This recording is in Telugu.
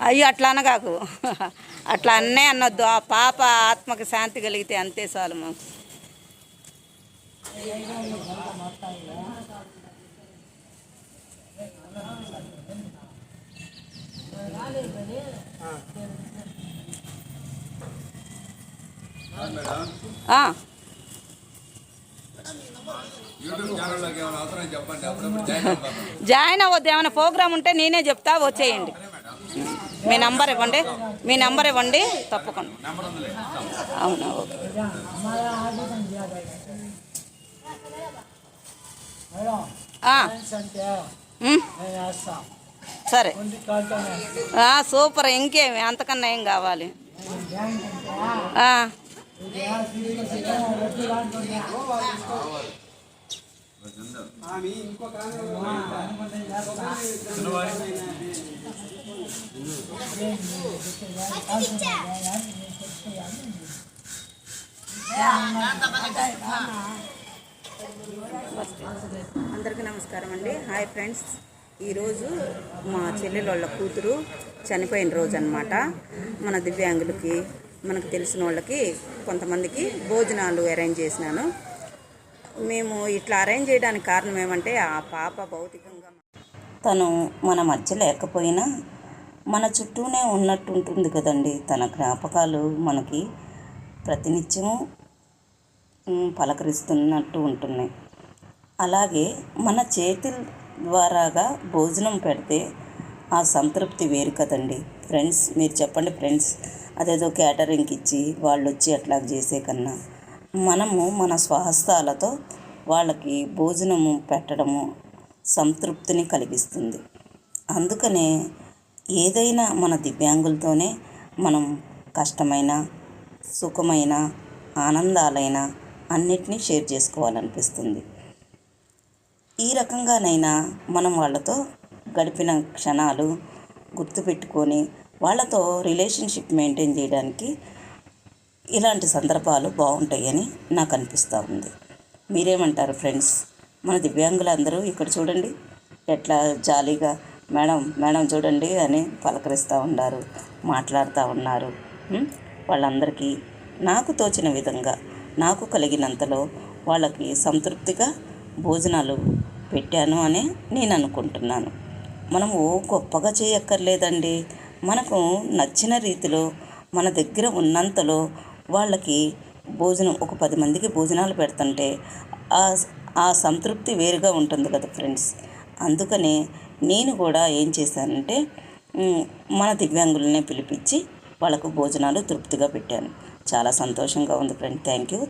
అయ్యో అట్లా అనగాకు అట్లా అన్నే అనొద్దు. ఆ పాప ఆత్మకు శాంతి కలిగితే అంతే చాలు మాకు ఛానల్లోకి ఏమైనా అవసరం చెప్పండి అప్పుడప్పుడు జాయిన్ అవ్వద్దు. ఏమైనా ప్రోగ్రామ్ ఉంటే నేనే చెప్తా వచ్చేయండి. మీ నంబర్ ఇవ్వండి. మీ నంబర్ ఇవ్వండి తప్పకుండా. అవునా ఓకే. ఆ, సరే. సూపర్ ఇంకేమి? అంతకన్నా ఏం కావాలి? అందరికీ నమస్కారం అండి. Hi friends. ఈరోజు మా చెల్లెల వాళ్ళ కూతురు చనిపోయిన రోజు అనమాట మన దివ్యాంగులకి మనకు తెలిసిన వాళ్ళకి కొంతమందికి భోజనాలు అరేంజ్ చేసినాను. మేము ఇట్లా అరేంజ్ చేయడానికి కారణం ఏమంటే ఆ పాప భౌతికంగా తను మన మధ్య లేకపోయినా మన చుట్టూనే ఉన్నట్టు ఉంటుంది కదండి. తన జ్ఞాపకాలు మనకి ప్రతినిత్యము పలకరిస్తున్నట్టు ఉంటున్నాయి. అలాగే మన చేతి ద్వారాగా భోజనం పెడితే ఆ సంతృప్తి వేరు కదండి. ఫ్రెండ్స్ మీరు చెప్పండి ఫ్రెండ్స్ అదేదో క్యాటరింగ్కి ఇచ్చి వాళ్ళు వచ్చి అట్లా చేసే కన్నా మనము మన స్వహస్తాలతో వాళ్ళకి భోజనము పెట్టడము సంతృప్తిని కలిగిస్తుంది. అందుకనే ఏదైనా మన దివ్యాంగులతోనే మనం కష్టమైన సుఖమైన ఆనందాలైన అన్నిటినీ షేర్ చేసుకోవాలనిపిస్తుంది. ఈ రకంగానైనా మనం వాళ్ళతో గడిపిన క్షణాలు గుర్తుపెట్టుకొని వాళ్ళతో రిలేషన్షిప్ మెయింటైన్ చేయడానికి ఇలాంటి సందర్భాలు బాగుంటాయని నాకు అనిపిస్తూ ఉంది. మీరేమంటారు ఫ్రెండ్స్? మన దివ్యాంగులందరూ ఇక్కడ చూడండి ఎట్లా జాలీగా మేడం మేడం చూడండి అని పలకరిస్తూ ఉన్నారు మాట్లాడుతూ ఉన్నారు. వాళ్ళందరికీ నాకు తోచిన విధంగా నాకు కలిగినంతలో వాళ్ళకి సంతృప్తిగా భోజనాలు పెట్టాను అని నేను అనుకుంటున్నాను మనము గొప్పగా చేయక్కర్లేదండి. మనకు నచ్చిన రీతిలో మన దగ్గర ఉన్నంతలో వాళ్ళకి భోజనం ఒక పది మందికి భోజనాలు పెడుతుంటే ఆ ఆ సంతృప్తి వేరుగా ఉంటుంది కదా ఫ్రెండ్స్. అందుకనే నేను కూడా ఏం చేశానంటే మన దివ్యాంగులనే పిలిపించి వాళ్ళకు భోజనాలు తృప్తిగా పెట్టాను. చాలా సంతోషంగా ఉంది ఫ్రెండ్. Thank you.